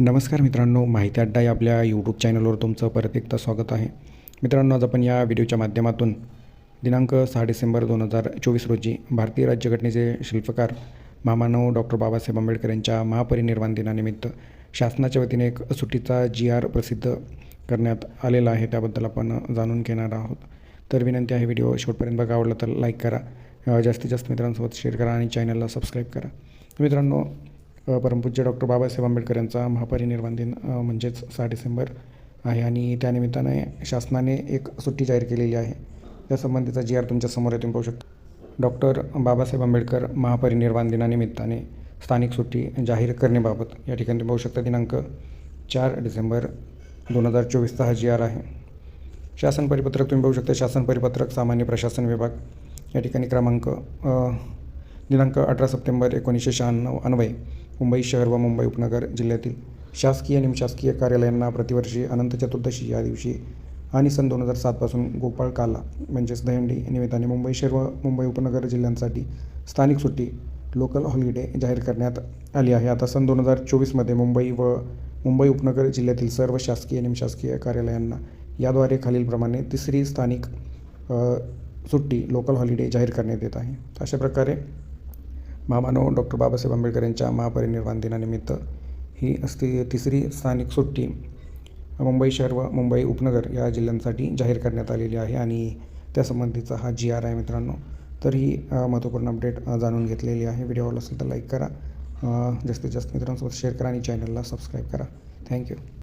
नमस्कार मित्रांनो माहिती अड्डा या आपल्या यूट्यूब चॅनलवर तुमचं परत एकदा स्वागत आहे. मित्रांनो आज आपण या व्हिडिओच्या माध्यमातून दिनांक सहा डिसेंबर दोन हजार चोवीस रोजी भारतीय राज्यघटनेचे शिल्पकार महामानव डॉक्टर बाबासाहेब आंबेडकर यांच्या महापरिनिर्वाण दिनानिमित्त शासनाच्या वतीने एक सुट्टीचा जी आर प्रसिद्ध करण्यात आलेला आहे त्याबद्दल आपण जाणून घेणार आहोत. तर विनंती आहे व्हिडिओ शेवटपर्यंत बघा आवडला तर लाईक करा. जास्तीत जास्त मित्रांसोबत शेअर करा आणि चॅनलला सबस्क्राईब करा. मित्रांनो परमपूज्य डॉक्टर बाबासाहेब आंबेडकर यांचा महापरिनिर्वाण दिन म्हणजेच सहा डिसेंबर आहे. आणि त्यानिमित्ताने शासनाने एक सुट्टी जाहीर केलेली आहे. त्यासंबंधीचा जी आर तुमच्यासमोर आहे तुम्ही पाहू शकता. डॉक्टर बाबासाहेब आंबेडकर महापरिनिर्वाण दिनानिमित्ताने स्थानिक सुट्टी जाहीर करण्याबाबत या ठिकाणी तुम्ही पाहू शकता दिनांक चार डिसेंबर दोन हजार चोवीसचा हा जी आर आहे. शासन परिपत्रक तुम्ही पाहू शकता शासन परिपत्रक सामान्य प्रशासन विभाग या ठिकाणी क्रमांक दिनांक अठरा सप्टेंबर एकोणीसशे शहाण्णव अन्वये मुंबई शहर व मुंबई उपनगर जिल्ह्यातील शासकीय निमशासकीय कार्यालयांना प्रतिवर्षी अनंत चतुर्दशी या दिवशी आणि सन दोन हजार सातपासून गोपाळ काला म्हणजेच दहंडी निमित्ताने मुंबई शहर व मुंबई उपनगर जिल्ह्यांसाठी स्थानिक सुट्टी लोकल हॉलिडे जाहीर करण्यात आली आहे. आता सन दोन हजार चोवीसमध्ये मुंबई व मुंबई उपनगर जिल्ह्यातील सर्व शासकीय निमशासकीय कार्यालयांना याद्वारे खालीलप्रमाणे तिसरी स्थानिक सुट्टी लोकल हॉलिडे जाहीर करण्यात येत आहे. अशा प्रकारे महामानव डॉक्टर बाबासाहेब आंबेडकर यांच्या महापरिनिर्वाण दिनानिमित्त ही असते तिसरी स्थानिक सुट्टी मुंबई शहर व मुंबई उपनगर या जिल्ह्यांसाठी जाहीर करण्यात आलेली आहे आणि त्यासंबंधीचा हा जी आर आहे मित्रांनो. तर ही महत्त्वपूर्ण अपडेट जाणून घेतलेली आहे. व्हिडिओ आवडला असेल तर लाईक करा. जास्तीत जास्त मित्रांसोबत शेअर करा आणि चॅनलला सबस्क्राईब करा. थँक्यू